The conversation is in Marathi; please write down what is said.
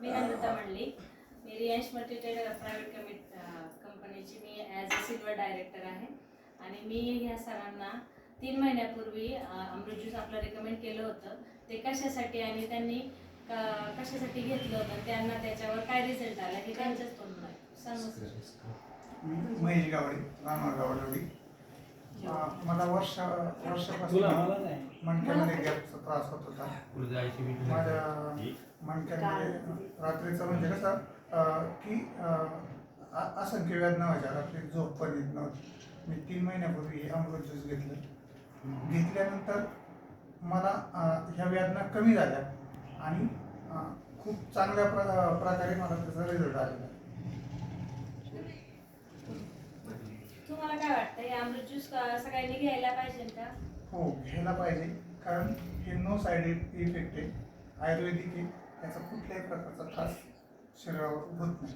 मी नम्रता म्हणली मी रियांश मल्टीटेड प्रायव्हेट कमिट कंपनीची मी ॲज अ सिल्वर डायरेक्टर आहे. आणि मी ह्या सरांना तीन महिन्यापूर्वी अमृत ज्यूस आपलं रेकमेंड केलं होतं. ते कशासाठी आणि त्यांनी क- कशासाठी घेतलं होतं त्यांना त्याच्यावर काय रिझल्ट आला हे त्यांच्याच तोंडून आहे. सांगू महेश गावडे राहणार गावडे मला वर्ष वर्षापासून मणक्यामध्ये गॅपचा त्रास होत होता. पुढे जायची मी माझ्या मणक्यामध्ये रात्रीचं म्हणजे कसं की असंख्य वेदना व्हायच्या. रात्री झोप पण येत नव्हती. मी तीन महिन्यापूर्वी हे अमृत ज्यूस घेतलं. घेतल्यानंतर मला ह्या वेदना कमी झाल्या. आणि खूप चांगल्या प्र प्रकारे मला त्याचा रिझल्ट आलेला. तुम्हाला काय वाटतं? हे अमृत ज्यूस सगळ्यांनी घ्यायला पाहिजे का? हो घ्यायला पाहिजे. कारण हे नो साईड इफेक्ट आहे. आयुर्वेदिक आहे. त्याचा कुठल्याही प्रकारचा त्रास शरीरावर होत नाही.